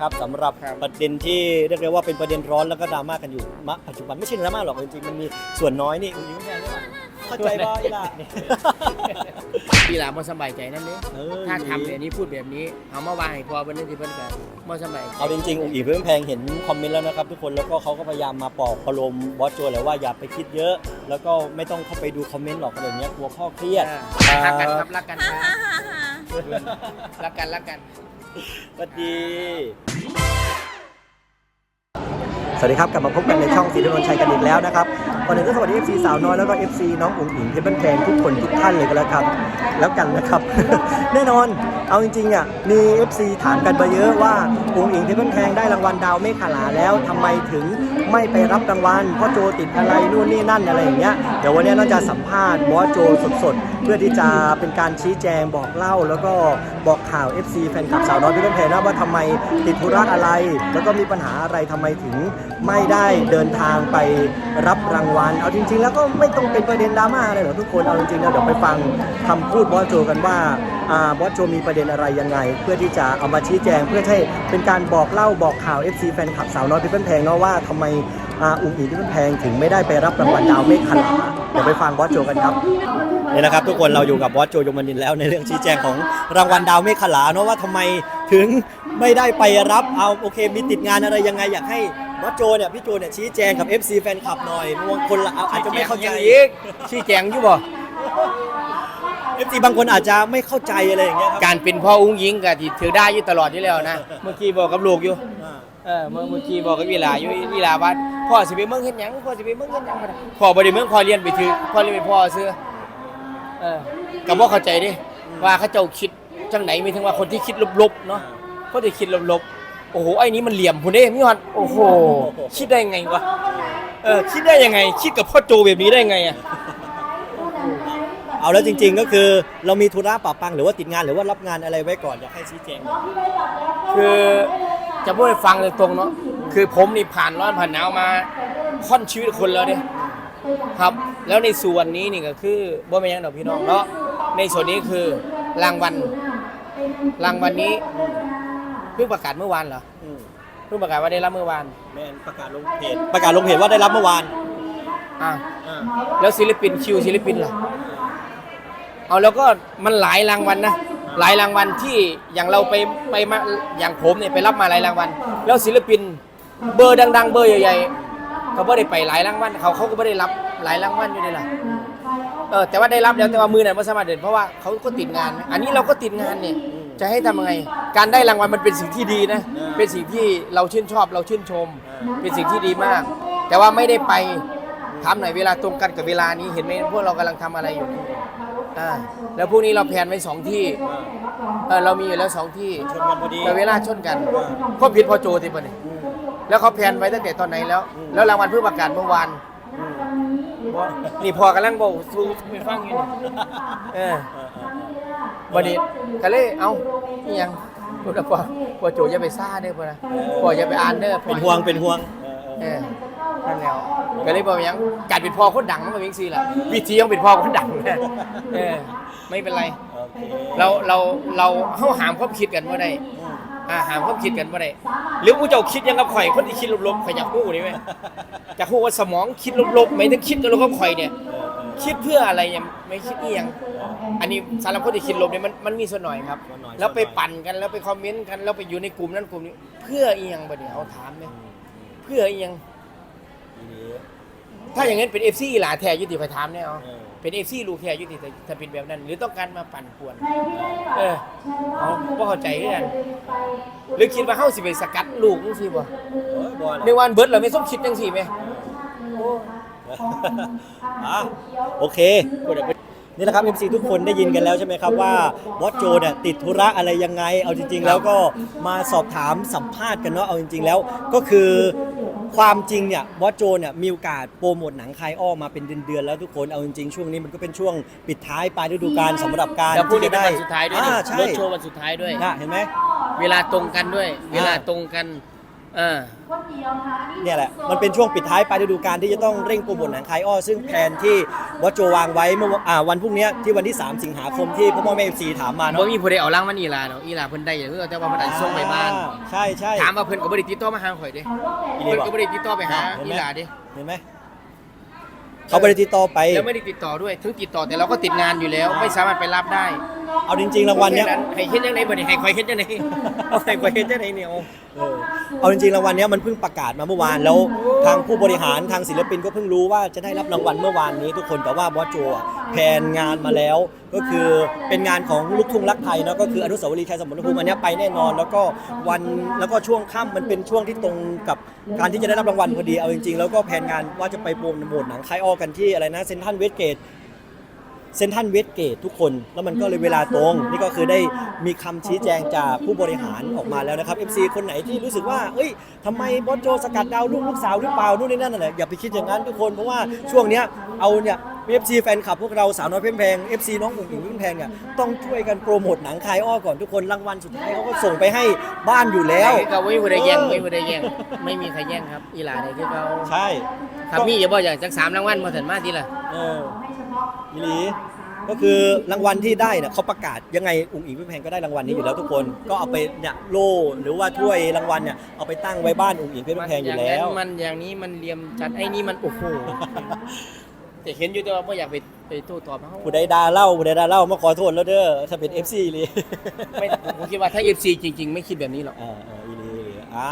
ครับสำหรับครับ ประเด็นที่เรียกได้ว่าเป็นประเด็นร้อนแล้วก็ดราม่ากันอยู่ณปัจจุบันไม่ใช่ดราม่าหรอกจริงๆมันมีส่วนน้อยนี่อุ้ยแม่เนี่ยเข้าใจป่ะอีหล่ะพี่หลาบ่สบายใจนั่นเด้เออถ้าทำแบบนี้พูดแบบนี้เอามาวางให้พอเพิ่นนึงที่เพิ่นก็บ่สบายใจเอาจริงๆอุ้งอิงเพิ่มแพงเห็นคอมเมนต์แล้วนะครับทุกคนแล้วก็เขาก็พยายามมาปลอบประโลมบอสโจแหละว่าอย่าไปคิดเยอะ แล้วก็ไม่ต้องเข้าไปดูคอมเมนต์หรอกอะไรอย่างเงี้ยกลัวข้อเครียด อ่ารักกันครับรักกันครับรักกันรักกัน สวัสดี สวัสดีครับ กลับมาพบกันในช่องสีดนชัยกันอีกแล้วนะครับ ก่อนอื่นก็สวัสดี FC สาวน้อยแล้วก็ FC น้องอุ๋งอิงเพชรบ้านแพงทุกคนทุกท่านเลยก็แล้วครับ แล้วกันนะครับ แน่นอนเอาจริงๆอะมี FC ถามกันมาเยอะว่าอุ๋งอิงเพชรบ้านแพงได้รางวัลดาวเมฆขลาแล้วทำไมถึงไม่ไปรับรางวัลเพ่อโจติดอะไรนู่นนี่นั่นอะไรอย่างเงี้ยเดี๋ยววันนี้เราจะสัมภาษณ์บอสโจสดๆ เพื่อที่จะเป็นการชี้แจงบอกเล่า แล้วก็บอกข่าว FC แฟนคลับสาวน้อยเพชรบ้านแพงนะว่าทำไมติดธุระอะไร แล้วก็มีปัญหาอะไรทำไมถึงไม่ได้เดินทางไปรับรางวัลเอาจริง ๆ แล้วก็ไม่ต้องเป็นประเด็นดราม่าเลยหรอกทุกคนเอาจริงๆแล้วเดี๋ยวไปฟังคำพูดบอสโจกันว่าอาบอสโจมีประเด็นอะไรยังไง เพื่อที่จะเอามาชี้แจง เพื่อให้เป็นการบอกเล่าบอกข่าว FC แฟนคลับสาวน้อยเพี่นแพงเนาะว่าทำไมอ,อุ้งอิงเพี่นแพงถึงไม่ได้ไปรับรางวัลดาวเมฆขลาเดี๋ยวไปฟังบอสโจกันครับนี่นะครับทุกคนเราอยู่กับบอสโจยมนินแล้วในเรื่องชี้แจงของรางวัลดาวเมฆขลาเนาะว่าทำไมถึงไม่ได้ไปรับเอาโอเคมีติดงานอะไรยังไงอยากให้ บอสโจเนี่ยพี่โจเนี่ยชี้แจงกับ FC แฟนคลับหน่อยบางคนละอาจจะไม่เข้าใจอีกชี้แจงอยู่บ่ FC บางคนอาจจะไม่เข้าใจอะไรอย่างเงี้ยครับการเป็นพ่ออุ้งยิงก็ที่ถือได้อยู่ตลอดอยู่แล้วนะ เมื่อกี้บอกกับลูกอยู่ อ่าเออเมื่อเมื่อกี้บอกกับวีลาอยู่วีลาว่าพ่อสิไปเมืองเฮ็ดหยังพ่อสิไปเมืองเฮ็ดหยังบ่ได้พ่อบ่ได้เมืองพ่อเรียนไปถือพ่อเรียนไปพ่อซื้อเออก็บ่เข้าใจเดิว่าเขาเจ้าคิดจังไหนมีถึงว่าคนที่คิดลบๆเนาะคนที่คิดลบๆ โอ้โหไอ้นี้มันเหลี่ยมพุ่นเด้มีฮอดโอ้โหคิดได้ไงวะเออคิดได้ยังไง คิดกับพ่อโจแบบนี้ได้ไงอะเอาแล้วจริง ๆ ก็คือเรามีธุระปะปังหรือว่าติดงานหรือว่ารับงานอะไรไว้ก่อนอยากให้ชี้แจงหน่อยคือจะพูดให้ฟังเลยตรงๆเนาะคือผมนี่ผ่านร้อนผ่านหนาวมาค่อนชีวิตคนแล้วเนี่ยครับ แล้วในส่วนนี้นี่ก็คือบ่แม่นหยังดอกพี่น้องเนาะในส่วนนี้คือรางวัลรางวัลนี้เพิ่งประกาศเมื่อวานเหรออืมเพิ่งประกาศว่าได้รับเมื่อวานแม่นประกาศลงเพจประกาศลงเพจว่าได้รับเมื่อวานอะอ่าแล้วศิลปินคิวศิลปินล่ะเอาแล้วก็มันหลายรางวัลนะหลายรางวัลที่อย่างเราไปไปมาอย่างผมเนี่ยไปรับมาหลายรางวัลแล้วศิลปินเบอร์ดัง ๆ เบอร์ใหญ่ๆเขาไม่ได้ไปหลายรางวัลเขาเขาก็ไม่ได้รับหลายรางวัลอยู่นี่ล่ะเออแต่ว่าได้รับแล้วแต่ว่ามือไหนไม่สามารถเดินเพราะว่าเขาก็ติดงาน อันนี้เราก็ติดงานเนี่ย จะให้ทำยังไง การได้รางวัลมันเป็นสิ่งที่ดีนะ เป็นสิ่งที่เราชื่นชอบเราชื่นชม เป็นสิ่งที่ดีมาก แต่ว่าไม่ได้ไปถามหน่อยเวลาตรงกันกับเวลานี้เห็นไหมพวกเรากำลังทำอะไรอยู่อ่าแล้วพรุ่งนี้เราแพลนไว้สองที่เออเรามีอยู่แล้วสองที่ ชนกันพอดี แต่เวลาชนกันก็ผิดพอโจติปะเนี่ยแล้วเขาแพลนไว้ตั้งแต่ตอนไหนแล้ว แล้วรางวัลเพิ่งประกาศเมื่อวานนี่พอกำลังบอกสู้ไปฟังอยู่นี่เออ วันนี้ก็เลยเอ้านี่ยังพูดแล้วพอพอโจอย่าไปซ่าเด้อพอนะพออย่าไปอ่านเด้อเป็นห่วงเป็นห่วงเออนั่นแล้วก็เลยบอกว่าหยังการเป็นพ่อคนดังมันก็เป็นสิล่ะวิธียังเป็นพ่อคนดังนะเออไม่เป็นไรโอเคเราเราเราเฮาหามความคิดกันว่าได้อ่าหามความคิดกันว่าได้หรือผู้เจ้าคิดยังกับข่อยคนที่คิดลบๆข่อยอยากรู้นี่ไหมอยากรู้ว่าสมองคิดลบๆไหมถึงคิดลบกับข่อยเนี่ย คิดเพื่ออะไรยังไม่คิดอีหยังอันนี้สำหรับคนที่คิดลบเนี่ยมันมันมีส่วนหน่อยครับ ส่วนหน่อย แล้วไปปั่นกันแล้วไปคอมเมนต์กันแล้วไปอยู่ในกลุ่มนั้นกลุ่มนี้ เพื่ออีหยังบ่เนี่ยเอาถามไหมเพื่ออีหยังทีนี้ ถ้าอย่างนั้นเป็น FC หลาแท้ยุติไปถามแน่เอาเออ เป็น FC ลูกแท้ยุติแต่ถ้าเป็นแบบนั้น หรือต้องการมาปั่นป่วน เออเอาบ่เข้าใจคือกันหรือคิดว่าเฮาสิไปสกัดลูกจังซี่บ่โอ้ยบอลในวันเบิดเราไม่ต้องคิดจังซี่แหมอ่ะโอเค นี่แหละครับ MC ทุกคนได้ยินกันแล้วใช่ไหมครับว่าบอสโจเนี่ยติดธุระอะไรยังไง เอาจริง ๆ แล้วก็มาสอบถามสัมภาษณ์กันเนาะเอาจริง ๆ แล้วก็คือความจริงเนี่ยบอสโจเนี่ยมีโอกาสโปรโมทหนังคายอ้อมาเป็นเดือนๆแล้วทุกคนเอาจริงๆช่วงนี้มันก็เป็นช่วงปิดท้ายปลายฤดูกาลสำหรับการแล้วพรุ่งนี้ที่เป็นจะวันสุดท้ายด้วยอ่านี่ใช่รถโชว์วันสุดท้ายด้วยนะเห็นไหม เวลาตรงกันด้วย เวลาตรงกันเออเนี่ยแหละ มันเป็นช่วงปิดท้ายปลายฤดูกาลที่จะต้องเร่งโปรโมทหนังคายอ้อ ซึ่งแผนที่วัดโจวางไว้เมื่ออ่าวันพรุ่งเนี้ยที่วันที่ 3 สิงหาคมที่พ่อพ่อแม่เอฟซีถามมาบ่เนาะมีผู้ใดเอาล่างมันอีหลาเนาะอีหลาเพิ่นได้อย่างเออแต่ว่าเพิ่นอาจจะส่งไปบ้านอ่ใช่ใช่ถามว่าเพิ่นก็บ่ได้ติดต่อมาหาข่อยเด้อีนี่เพิ่นบอกก็บ่ได้ติดต่อไปหาเห็นอีไหมหลาเด้เห็นไหมเขาไม่ได้ติดต่อไป แล้วไม่ได้ติดต่อด้วยถึงติดต่อแต่เราก็ติดงานอยู่แล้ว ไม่สามารถไปรับได้ เอาจริงๆรางวัลเนี้ยแค่ให้เฮ็ดจังได๋บ่นี่ให้ข่อยเฮ็ดจังได๋เอาให้ข่อยเฮ็ดจังได๋เนี่ยเอาเออเอาจริงๆรางวัลเนี้ยมันเพิ่งประกาศมาเมื่อวานแล้วทางผู้บริหารทางศิลปินก็เพิ่งรู้ว่าจะได้รับรางวัลเมื่อวานนี้ทุกคนแต่ว่าบอสโจอะแพลนงานมาแล้ว ก็คือเป็นงานของลูกทุ่งรักไทยเนาะก็คืออนุสาวรีย์ชัยสมรภูมิอันเนี้ยไปแน่นอน แล้วก็วันแล้วก็ช่วงค่ำมันเป็นช่วงที่ตรงกับการที่จะได้รับรางวัลพอดีเอาจริงๆ แล้วก็แผนงานว่าจะไปโปรโมทหนังคายอ้อกันที่อะไรนะเซนทันเวสเกต เซนทันเวสเกตทุกคน แล้วมันก็เลยเวลาตรง นี่ก็คือได้มีคำชี้แจงจากผู้บริหารออกมาแล้วนะครับ FC คนไหนที่รู้สึกว่า เอ้ยทำไมบอสโจสกัดดาวลูกลูกสาวหรือเปล่านู่นนี่นั่นน่ะอย่าไปคิดอย่างนั้นทุกคนเพราะว่าช่วงเนี้ยเอาเนี่ย FC แฟนคลับพวกเราสาวน้อยเพ่มแพง FC น้องอุ๋งอิงเพ่มแพงเนี่ยต้องช่วยกันโปรโมทหนังคายอ้อก่อนทุกคนรางวัลสุดท้ายเขาก็ส่งไปให้บ้านอยู่แล้วก็ไม่มีผู้ใดแย่งไม่มีผู้ใดแย่งไม่มีใครแย่งครับ อีหลาเนี่ยคือเขาใช่ครับมีอย่าบอกอย่างจักสามรางวัลมาถึงมาทีละเอออีหลี ก็คือรางวัลที่ได้เนี่ยเขาประกาศยังไงอุ๋งอิงพี่แพงก็ได้รางวัลนี้อยู่แล้วทุกคนก็เอาไปเนี่ยโล่หรือว่าถ้วยรางวัลเนี่ยเอาไปตั้งไว้บ้านอุ๋งอิงพี่แพงอยู่แล้วางนั้นมันอย่างนี้มันเหลี่ยมจัดไอ้นี่มันโอ้โหแต่เห็นอยู่แต่ว่าไม่อยากไปไปโต้ตอบเขาผู้ใดด่าเล่าผู้ใดด่าเล่ามาขอโทษแล้วเด้อถ้าเป็น FC เลยไม่ผมคิดว่าถ้า FC จริง ๆ ไม่คิดแบบนี้หรอกอ่าอ่าอีหลีอีหลีอ่า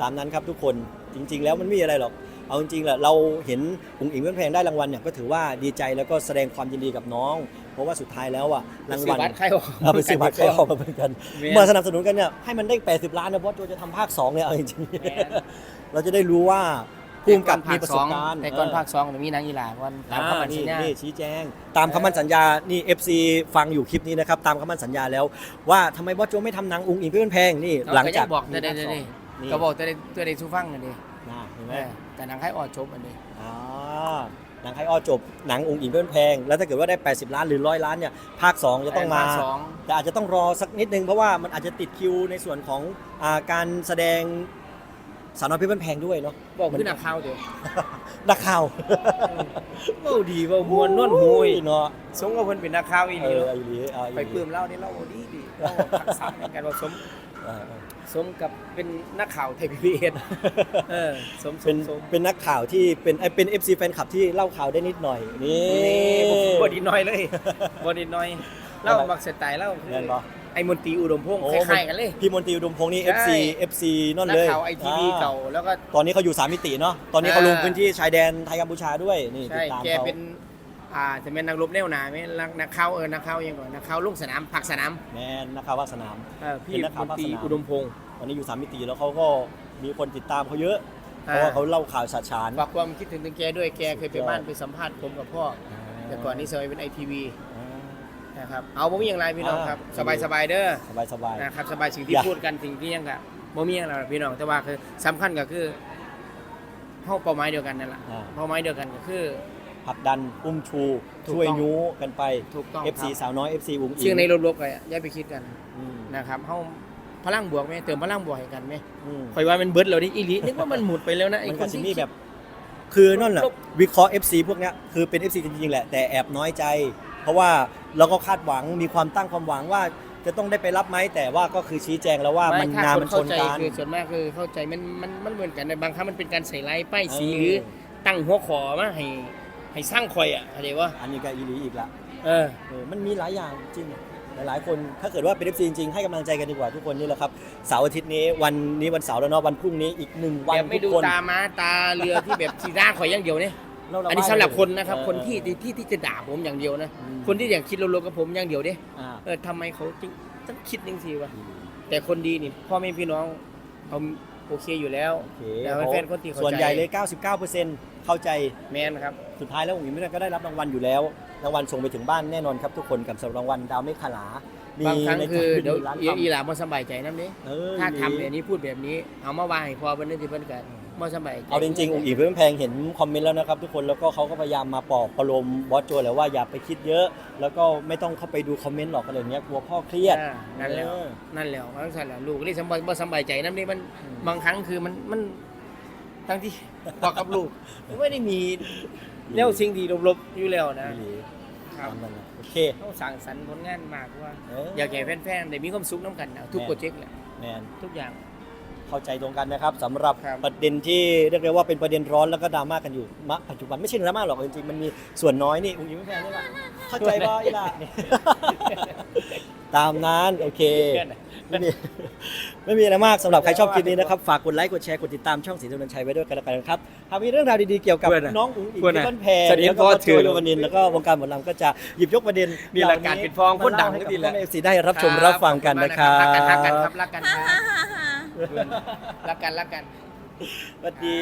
ตามนั้นครับทุกคนจริง ๆ แล้วมันไม่มีอะไรหรอก เอาจริงๆแหละเราเห็นอุ๋งอิงพี่แพงได้รางวัลเนี่ยก็ถือว่าดีใจแล้วก็แสดงความยินดีกับน้อง เพราะว่าสุดท้ายแล้วอะรางวัลซื้อบัตรใครออกเอาไปซื้อบัตรใครออกมาเหมือนกันแม่นเมื่อสนับสนุนกันเนี่ยให้มันได้ 80 ล้านนะเพราะโจจะทำภาค2เนี่ยเอาจริงแม่นๆเราจะได้รู้ว่าภูมิกับมีประสบการณ์แต่ก่อนภาคสองมันมีนางอีหลาวันตามคำมั่นสัญญา นี่ชี้แจง ตามคำมั่นสัญญา นี่ FC ฟังอยู่คลิปนี้นะครับ ตามคำมั่นสัญญาแล้ว ว่าทำไมบอสโจไม่ทำหนังอุ้งอิงเพื่อนแพงนี่ หลังจากเขบอกได้ได้ได้ นี่ก็บอกได้ได้ได้ได้สู้ฟังกันดิน่าเห็นไหม แต่หนังให้ออดจบอันนี้อ่าหนังไฮออจบหนังอุ้งอิงเพื่อนแพง แล้วถ้าเกิดว่าได้ 80 ล้านหรือร้อยล้านเนี่ยภาค 2 จะต้องมาภาคสองแต่อาจจะต้องรอสักนิดนึงเพราะว่ามันอาจจะติดคิวในส่วนของอาการแสดงสาวน้อยเพื่อนแพงด้วยเนาะบอกขึ้นนักข่าวเดี๋ยวนักข่าวเว้าดีเว่ามวนนวลหูยเนาะสมกับเพิ่นเป็นนักข่าวอีเอนี่อเนาะไอ้ลีเอาไปปลื้มเล่าได้เล่าดีดีเล่าทักษะในการว่าสม เออเออ สมกับเป็นนักข่าวไทยพีพีเอสเออสมสเป็นมสมเป็นนักข่าวที่เป็นไอ้เป็น FC แฟนคลับที่เล่าข่าวได้นิดหน่อยนี่ นี่บอดีน้อยเลยบอดีน้อยเล่ามักสไตล์เล่าคือแม่นบ่ ไอ้มนตรีอุดมพงษ์โอ้คล้ายๆกันเลย พี่มนตรีอุดมพงษ์นี่ ใช่ FC FC นั่นนักเลยข่าวไอทีวีเก่าแล้วก็ ตอนนี้เขาอยู่สามมิติเนาะตอนนี้เขาอ่าลงพื้นที่ชายแดนไทยกัมพูชาด้วยนี่ติใช่ดตามแกเขาเป็น อ่าจะเป็นนักรบแนวหนาไหมนักนักข่าวเออนักข่าวยังก่อนนักข่าวลงสนามผักสนามแมนนะครับว่าสนาม เออพี่เป็นนักข่าวมนตรีภาคสนาม อุดมพงษ์ตอนนี้อยู่สามมิติแล้วเขาก็มีคนติดตามเขาเยอะ เพอ่า ราะว่าเขาเล่าข่าวฉาดฉาน ฝากความคิดถึงถึงแกด้วยแกเคยไปสุดยอด บ้านไปสัมภาษณ์ผมกับพ่อแต่ก่อนนี้สมัยเป็นไอทีวีอ่านะครับเอาบ่มีอย่างไรพี่น้องครับอ่าสบายสบายๆเด้อสบายสบายนะครับสบายสิ่งที่อย่า พูดกันสิ่งที่ยังกับบ่มีอย่างไรพี่น้องแต่ว่าคือสำคัญก็คือเฮาเป้าหมายเดียวกันนั่นแหละอ่า เป้าหมายเดียวกันก็คือ ผลักดันอุ้มชูถูกต้องช่วยยู้กันไป ถูกต้อง FC ครับ สาวน้อย FC อุ้งอิงซึ่งในลบๆก็อย่าไปคิดกันอืมนะครับเฮาพลังบวกไหมเติมพลังบวกให้กันไหมอืมข่อยว่ามันเบิดแล้วนี่อีหลีนึกว่ามันหมดไปแล้วนะไอ้มันคก็นจะที่มีแบบ คือนั่นแหละลบวิเคราะห์ FC พวกเนี้ยคือเป็น FC จริงๆแหละแต่แอบน้อยใจ เพราะว่าเราก็คาดหวังมีความตั้งความหวังว่าจะต้องได้ไปรับไหมแต่ว่าก็คือชี้แจงแล้วว่ามันไถ้งานคมันชเข้านใจกัน คือส่วนมากคือเข้าใจมันมันมันเหมือนกันในบางครั้งมันเป็นการใส่ไลน์ป้ายสีเออ หรือตั้งหัวขอมาให้ ให้สร้างคอยอะเข้าใจว่าอันนี้ก็อีหลีอีกละเออ เออมันมีหลายอย่างจริง หลายๆ คนถ้าเกิดว่าเป็น FC จริงๆให้กำลังใจกันดีกว่าทุกคนนี่แหละครับเสาร์อาทิตย์นี้วันนี้วันเสาร์แล้วเนาะวันพรุ่งนี้อีกหนึ่งวันแบบไม่ทุดูกคน ตาม้าตาเรือที่แบบ สีหน้าข่อยอย่างเดียวเนี่ยเราระบายอันนี้สำหรับคนนะครับ เออคนที่ที่ที่ที่จะด่าผมอย่างเดียวนะ อืม คนที่อย่างคิดโลกกับผมอย่างเดียวเด้อ่าเออทำไมเขาจึงต้องคิดจริงสิวะแต่คนดีนี่พ่อแม่พี่น้องเขา โอเคอยู่แล้วโอเคแล้วแฟนคนที่เข้าใจส่วนใหญ่เลย 99%เข้าใจ แมนครับ สุดท้ายแล้วอุ๋งอิงก็ได้รับรางวัลอยู่แล้ว รางวัลส่งไปถึงบ้านแน่นอนครับทุกคนกับสำหรับรางวัลดาวไม่ขลาบางครั้งในคือใจเดี๋ยวมีร้านอีทำอีหลาบ่สบายใจน้ำนี้เออถ้าทำดีแบบนี้พูดแบบนี้ เอามาวางให้พอเพิ่นนึกที่เพิ่นกั นบ่สบายใจเอาจริงๆ องค์อิงเพื่อนแพงเห็นคอมเมนต์แล้วนะครับทุกคนแล้วก็เขาก็พยายามมาปลอบประโลมบอสโจแหละว่าอย่าไปคิดเยอะ แล้วก็ไม่ต้องเข้าไปดูคอมเมนต์หรอกอะไรเงี้ยกลัวพ่อเครียดอ่านั่นแหล้ว เออ นั่นแหล้วบางสั่นแหละลูกก็เลยสบายบ่สบายใจนำนี่มันอืม บางครั้งคือมันมันทั้งที่ บอกกับลูกไม่ได้มีแนวสิ่งที่ลบๆอยู่แล้วนะไม่หลีครับตามนั้นนะโอเคต้องสั่งสรรค์ผลงานมากว่า เอออยากให้แฟนๆได้มีความสุขน้ำกันนะทุกแม่โปรเจกต์แหละแมนทุกอย่าง เข้าใจตรงกันนะครับสำหรับครับ ประเด็นที่เรียกได้ว่าเป็นประเด็นร้อนแล้วก็ดราม่ากันอยู่ณปัจจุบันไม่ใช่ดราม่าหรอกจริงๆมันมีส่วนน้อยนี่อุ้งอิงไม่แพงนี่แหละเข้าใจบ่อีหล่ะ ตามนั้นโอเค เพื่อนน่ะไม่มีไม่มีอะไรมากสำหรับใครชอบคลิปนี้นะครับ ฝากกดไลค์กดแชร์กดติดตามช่องสีธนชัยไว้ด้วยกันแล้วกันนะครับหากมีเรื่องราวดีๆเกี่ยวกับเพื่อนน่ะน้องอุ๋งอิงเพื่อนน่ะที่บ้านแพงสวัสดีแล้วก็พ่อโจถือโยวันนินแล้วก็วงการหมอลำก็จะหยิบยกประเด็นนี่แหละการปิดฟองคนดังให้ก็กับดีแหละพ่อแม่สีได้รับชมรับฟังกันนะครับ รักกันรักกันครับรักกันครับ รักกันรักกัน สวัสดี